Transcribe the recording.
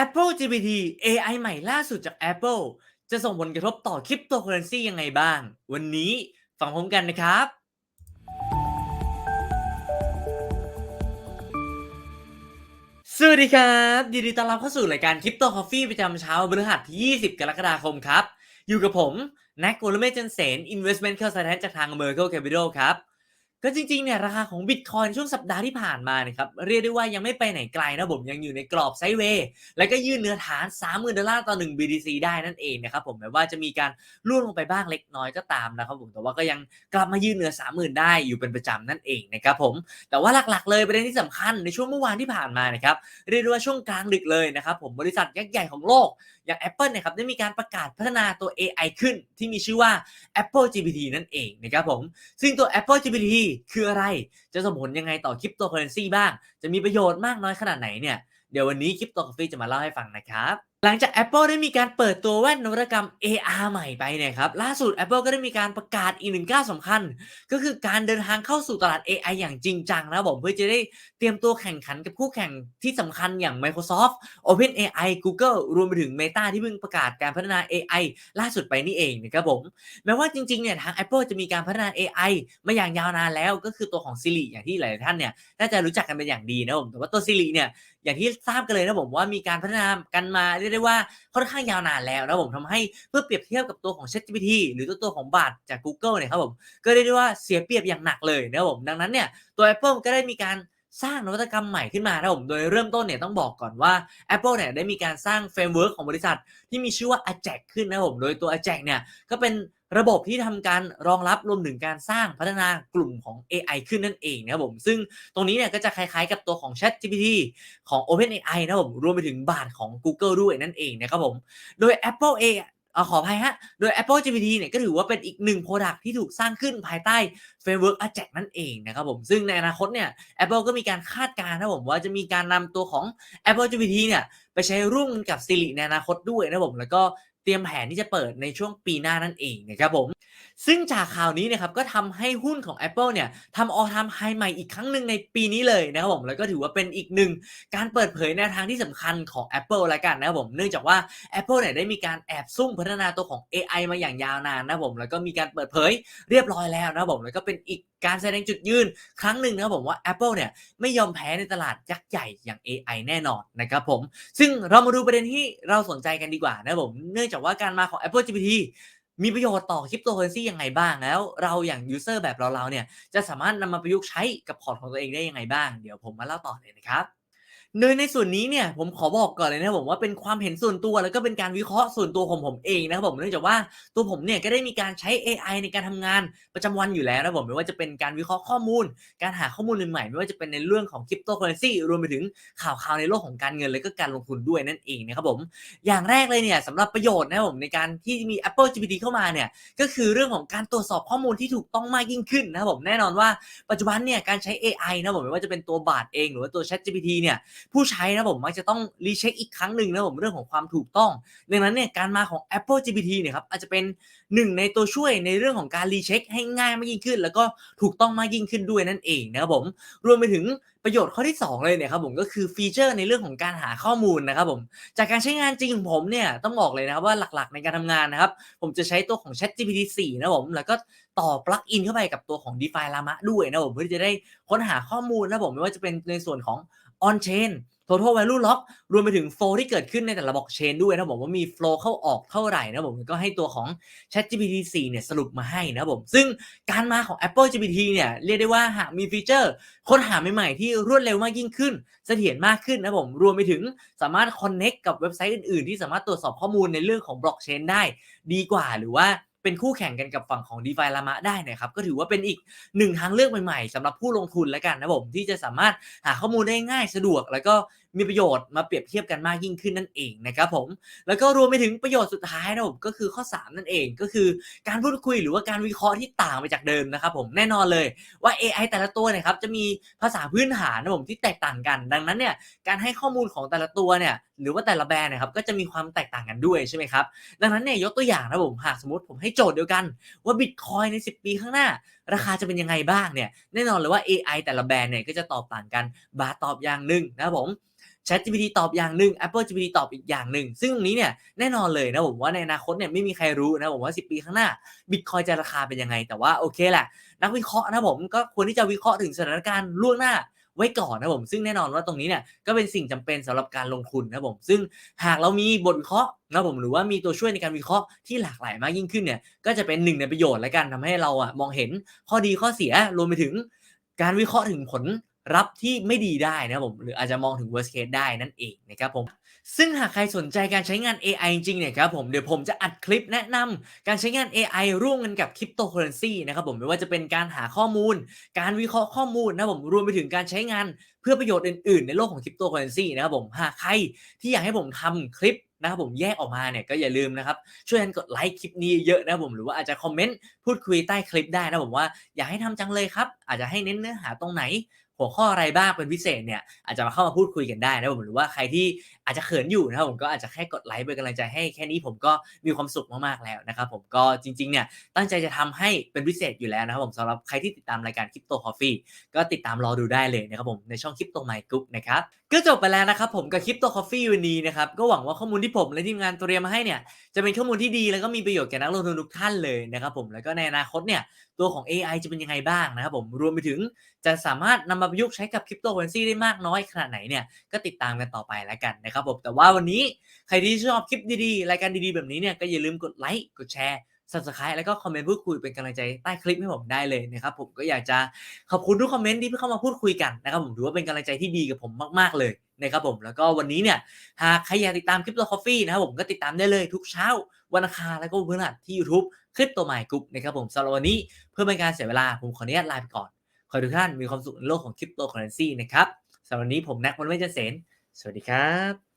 Apple GPT AI ใหม่ล่าสุดจาก Apple จะส่งผลกระทบต่อคริปโตเคอเรนซียังไงบ้าง วันนี้ฟังพร้อมกันนะครับ สวัสดีครับยินดีต้อนรับเข้าสู่รายการคริปโตคอฟฟี่ประจำเช้าพฤหัสที่ 20 กรกฎาคมครับ อยู่กับผม แน็กโกลเมจันเซน Investment Consultant จากทาง Merkle Capital ครับ ก็จริงๆเนี่ยราคาของบิตคอยช่วงสัปดาห์ที่ผ่านมาเนี่ยครับเรียกได้ว่ายังไม่ไปไหนไกลนะผมยังอยู่ในกรอบไซด์เวย์แล้วก็ยืนเนื้อฐาน 30,000 ดอลลาร์ต่อ 1 BTC ได้นั่นเองนะครับผมแม้ว่าจะมีการล่วงลงไปบ้างเล็กน้อยก็ตามนะครับผมแต่ว่าก็ยังกลับมายืนเหนือ 30,000 ได้อยู่เป็นประจำนั่นเองนะครับผมแต่ว่าหลักๆ เลยประเด็นที่สำคัญในช่วงเมื่อวานที่ผ่านมานะครับเรียกได้ว่าช่วงกลางดึกเลยนะครับผมบริษัทยักษ์ใหญ่ของโลกอย่าง Apple เนะครับได้มีการประกาศพัฒนาตัว AI ขึ้น ที่มีชื่อว่า Apple GPT นั่นเองนะครับผมซึ่งตัว Apple GPT คืออะไร จะส่งผลยังไงต่อคริปโตเคอเรนซีบ้าง จะมีประโยชน์มากน้อยขนาดไหนเนี่ย เดี๋ยววันนี้คริปโตคอฟฟี่จะมาเล่าให้ฟังนะครับ หลังจาก Apple ได้มีการเปิดตัวแว่นนวัตกรรม AR ใหม่ไปเนี่ยครับล่าสุด Apple ก็ได้มีการประกาศอีกหนึ่งก้าวสำคัญ ก็คือการเดินทางเข้าสู่ตลาด AI อย่างจริงจังนะผมเพื่อจะได้เตรียมตัวแข่งขันกับคู่แข่งที่สำคัญอย่าง Microsoft OpenAI Google รวมไปถึง Meta ที่เพิ่งประกาศการพัฒนา AI ล่าสุดไปนี่เองนะครับผมแม้ว่าจริงๆเนี่ยทาง Apple จะมีการพัฒนา AI มาอย่างยาวนานแล้ว ก็คือตัวของ Siri อย่างที่หลายท่านเนี่ยน่าจะรู้จักกันเป็นอย่างดีนะผมแต่ว่าตัว Siri เนี่ยอย่างที่ทราบกันเลยนะผมว่ามีการพัฒนากันมาเได้ว่าค่อนข้างยาวนานแล้วนะผมทำให้เพื่อเปรียบเทียบกับตัวของ ChatGPT หรือตัวตัวของบาทจาก Google เนี่ยครับผมก็ได้ได้ว่าเสียเปรียบอย่างหนักเลยนะครับผมดังนั้นเนี่ยตัว Apple ก็ได้มีการสร้างนวัตกรรมใหม่ขึ้นมานะครับผม โดยเริ่มต้นเนี่ยต้องบอกก่อนว่า Apple เนี่ยได้มีการสร้างเฟรมเวิร์กของบริษัทที่มีชื่อว่า Ajax ขึ้นนะครับผม โดยตัว Ajax เนี่ยก็เป็น ระบบที่ทำการรองรับรวมถึงการสร้างพัฒนากลุ่มของ AI ขึ้นนั่นเองนะครับผมซึ่งตรงนี้เนี่ยก็จะคล้ายๆกับตัวของ ChatGPT ของ OpenAI นะครับผมรวมไปถึงบาทของ Google ด้วยนั่นเองนะครับผมโดย Apple เองอขออภัยฮะ โดย Apple GPT เนี่ยก็ถือว่าเป็นอีกหนึ่ง Product ที่ถูกสร้างขึ้นภายใต้ Framework Ajax นั่นเองนะครับผม ซึ่งในอนาคตเนี่ย Apple ก็มีการคาดการณ์นะครับผมว่าจะมีการนำตัวของ Apple GPT เนี่ยไปใช้ร่วมกันกับ Siri ในอนาคตด้วยนะครับผม แล้วก็ เตรียมแผนที่จะเปิดในช่วงปีหน้านั่นเองนะครับผม ซึ่งจากข่าวนี้นะครับก็ทำให้หุ้นของ Apple เนี่ยทำ all time high ใหม่อีกครั้งหนึ่งในปีนี้เลยนะครับผม แล้วก็ถือว่าเป็นอีกหนึ่งการเปิดเผยแนวทางที่สำคัญของ Apple ละกันนะครับผม เนื่องจากว่า Apple เนี่ยได้มีการแอบซุ่มพัฒนาตัวของ AI มาอย่างยาวนานนะครับผม แล้วก็มีการเปิดเผยเรียบร้อยแล้วนะครับผม แล้วก็เป็นอีกการแสดงจุดยืนครั้งหนึ่งนะครับผมว่า Apple เนี่ยไม่ยอมแพ้ในตลาดยักษ์ใหญ่อย่าง AI แน่นอนนะครับผม ซึ่งเรามาดูประเด็นที่เราสนใจกันดีกว่านะครับผม เนื่องจากว่าการมาของ Apple GPT มีประโยชน์ต่อคริปโตเคอเรนซียังไงบ้าง แล้วเราอย่างยูเซอร์แบบเราๆเนี่ยจะสามารถนำมาประยุกต์ใช้กับพอร์ตของตัวเองได้ยังไงบ้าง เดี๋ยวผมมาเล่าต่อเลยนะครับ โดยในส่วนนี้เนี่ยผมขอบอกก่อนเลยนะผมว่าเป็นความเห็นส่วนตัวแล้วก็เป็นการวิเคราะห์ส่วนตัวของผมเองนะครับผมเนื่องจากว่าตัวผมเนี่ยก็ได้มีการใช้ AI ในการทำงานประจำวันอยู่แล้วนะผมไม่ว่าจะเป็นการวิเคราะห์ข้อมูล การหาข้อมูลใหม่ๆไม่ว่าจะเป็นในเรื่องของคริปโตเคอเรนซีรวมไปถึงข่าวคราวในโลกของการเงินและก็การลงทุนด้วยนั่นเองนะครับผมอย่างแรกเลยเนี่ยสำหรับประโยชน์นะครับผมในการที่มี Apple GPT เข้ามาเนี่ยก็คือเรื่องของการตรวจสอบข้อมูลที่ถูกต้องมากยิ่งขึ้นนะครับผมแน่นอนว่าปัจจุบันเนี่ยการใช้ AI นะครับผมไม่ว่าจะเป็นตัวบาทเอง หรือว่าตัว ChatGPT เนี่ยผู้ใช้นะผมมักจะต้องรีเช็คอีกครั้งหนึ่งนะผมเรื่องของความถูกต้อง ดังนั้นเนี่ยการมาของ Apple GPT เนี่ยครับอาจจะเป็นหนึ่งในตัวช่วยในเรื่องของการรีเช็คให้ง่ายมากยิ่งขึ้น แล้วก็ถูกต้องมากยิ่งขึ้นด้วยนั่นเองนะครับผมรวมไปถึงประโยชน์ข้อที่ 2 เลยเนี่ยครับผมก็คือฟีเจอร์ในเรื่องของการหาข้อมูลนะครับผมจากการใช้งานจริงของผมเนี่ยต้องบอกเลยนะครับว่าหลักๆในการทำงานนะครับผมจะใช้ตัวของ Chat GPT 4 นะผมแล้วก็ต่อปลั๊กอินเข้าไปกับตัวของ DeFi Llama ด้วยนะผมเพื่อจะได้ค้นหาข้อมูลนะผมไม่ว่าจะเป็นในส่วนของ on chain total value lock รวมไปถึง flow ที่เกิดขึ้นในแต่ละบล็อกเชนด้วยนะผมว่ามี flow เข้าออกเท่าไหร่นะผมก็ให้ตัวของ ChatGPT 4เนี่ยสรุปมาให้นะผม ซึ่งการมาของ Apple GPT เนี่ยเรียกได้ว่าหากมีฟีเจอร์ ค้นหาใหม่ๆที่รวดเร็วมากยิ่งขึ้น เสถียรมากขึ้นนะผม รวมไปถึงสามารถ connect กับเว็บไซต์อื่นๆ ที่สามารถตรวจสอบข้อมูลในเรื่องของบล็อกเชนได้ดีกว่าหรือว่า เป็นคู่แข่งกันกับฝั่งของ DeFi Llama ได้นะครับ ก็ถือว่าเป็นอีกหนึ่งทางเลือกใหม่ๆสำหรับผู้ลงทุนแล้วกันนะผมที่จะสามารถหาข้อมูลได้ง่ายสะดวกแล้วก็ มีประโยชน์มาเปรียบเทียบกันมากยิ่งขึ้นนั่นเองนะครับผมแล้วก็รวมไปถึงประโยชน์สุดท้ายนะผมก็คือข้อ 3 นั่นเองก็คือการพูดคุยหรือว่าการวิเคราะห์ที่ต่างไปจากเดิมนะครับผมแน่นอนเลยว่า AI แต่ละตัวนี่ยครับจะมีภาษาพื้นฐานนะผมที่แตกต่างกัน ดังนั้นเนี่ยการให้ข้อมูลของแต่ละตัวเนี่ยหรือว่าแต่ละแบรนด์นะครับก็จะมีความแตกต่างกันด้วยใช่ไหมครับดังนั้นเนี่ยยกตัวอย่างนะผมหากสมมติผมให้โจทย์เดียวกัน ว่าบิตคอยใน 10 ปีข้างหน้า ราคาจะเป็นยังไงบ้างเนี่ยแน่นอนเลยว่า AI แต่ละแบรนด์เนี่ยก็จะตอบต่างกันบาตอบอย่างหนึ่งนะผม ChatGPT ตอบอย่างหนึ่ง Apple GPT ตอบอีกอย่างหนึ่ง ซึ่งตรงนี้เนี่ยแน่นอนเลยนะผมว่าในอนาคตเนี่ยไม่มีใครรู้นะผมว่า 10 ปีข้างหน้า Bitcoin จะราคาเป็นยังไง แต่ว่าโอเคแหละนักวิเคราะห์นะผมก็ควรที่จะวิเคราะห์ถึงสถานการณ์ล่วงหน้าไว้ก่อนนะผมซึ่งแน่นอนว่าตรงนี้เนี่ยก็เป็นสิ่งจำเป็นสำหรับการลงทุนนะผมซึ่งหากเรามีบทวิเคราะห์นะผมหรือว่ามีตัวช่วยในการวิเคราะห์ที่หลากหลายมากยิ่งขึ้นเนี่ยก็จะเป็นหนึ่งในประโยชน์และกันทำให้เราอะมองเห็นข้อดีข้อเสียรวมไปถึงการวิเคราะห์ถึงผล รับที่ไม่ดีได้นะผมหรืออาจจะมองถึง worst case ได้นั่นเองนะครับผมซึ่งหากใครสนใจการใช้งาน AI จริงเนี่ยครับผมเดี๋ยวผมจะอัดคลิปแนะนำการใช้งาน AI ร่วมกันกับคริปโตเคอเรนซีนะครับผมไม่ว่าจะเป็นการหาข้อมูล การวิเคราะห์ข้อมูลนะผมรวมไปถึงการใช้งานเพื่อประโยชน์อื่นๆ ในโลกของคริปโตเคอเรนซีนะครับผมหากใครที่อยากให้ผมทำคลิปนะครับผมแยกออกมาเนี่ยก็อย่าลืมนะครับ ช่วยกันกดไลค์คลิปนี้เยอะนะครับผมหรือว่าอาจจะคอมเมนต์พูดคุยใต้คลิปได้นะผมว่าอยากให้ทำจังเลยครับ อาจจะให้เน้นเนื้อหาตรงไหน หัวข้ออะไรบ้างเป็นพิเศษเนี่ยอาจจะมาเข้ามาพูดคุยกันได้นะผมหรือว่าใครที่อาจจะเขินอยู่นะครับผมก็อาจจะแค่กดไลค์เป็นกำลังใจให้แค่นี้ผมก็มีความสุขมากๆแล้วนะครับผมก็จริงๆเนี่ยตั้งใจจะทำให้เป็นพิเศษอยู่แล้วนะครับผมสำหรับใครที่ติดตามรายการคริปโตคอฟฟี่ก็ติดตามรอดูได้เลยนะครับผมในช่องคริปโตไมค์กรุ๊ปนะครับ ก็จบไปแล้วนะครับผมกับคริปโตคอฟฟี่วันนี้นะครับก็หวังว่าข้อมูลที่ผมและทีมงานเตรียมมาให้เนี่ยจะเป็นข้อมูลที่ดีแล้วก็มีประโยชน์แก่นักลงทุนทุกท่านเลยนะครับผมแล้วก็ในอนาคตเนี่ยตัวของ AI จะเป็นยังไงบ้างนะครับผมรวมไปถึงจะสามารถนำมาประยุกต์ใช้กับคริปโตเคอเรนซีได้มากน้อยขนาดไหนเนี่ยก็ติดตามกันต่อไปแล้วกันนะครับผมแต่ว่าวันนี้ใครที่ชอบคลิปดีๆรายการดีๆแบบนี้เนี่ยก็อย่าลืมกดไลค์กดแชร์ subscribe แล้วก็คอมเมนต์พูดคุยเป็นกำลังใจใต้คลิปให้ผมได้เลยนะครับผมก็อยากจะขอบคุณทุกคอมเมนต์ที่เข้ามาพูดคุยกันนะครับผมถือว่าเป็นกำลังใจที่ดีกับผมมากๆเลยนะครับผมแล้วก็วันนี้เนี่ยหากใครอยากติดตามคริปโตคอฟฟี่นะครับผมก็ติดตามได้เลยทุกเช้าวันอังคารแล้วก็วันพฤหัสที่ YouTube คริปโตไมค์กรุ๊ปนะครับผมสำหรับวันนี้เพื่อเป็นการเสียเวลาผมขออนุญาตลาไปก่อน ขอทุกท่านมีความสุขในโลกของคริปโตเคอเรนซีนะครับสำหรับวันนี้ผมแน็กวันไม่จนเสนสวัสดีครับ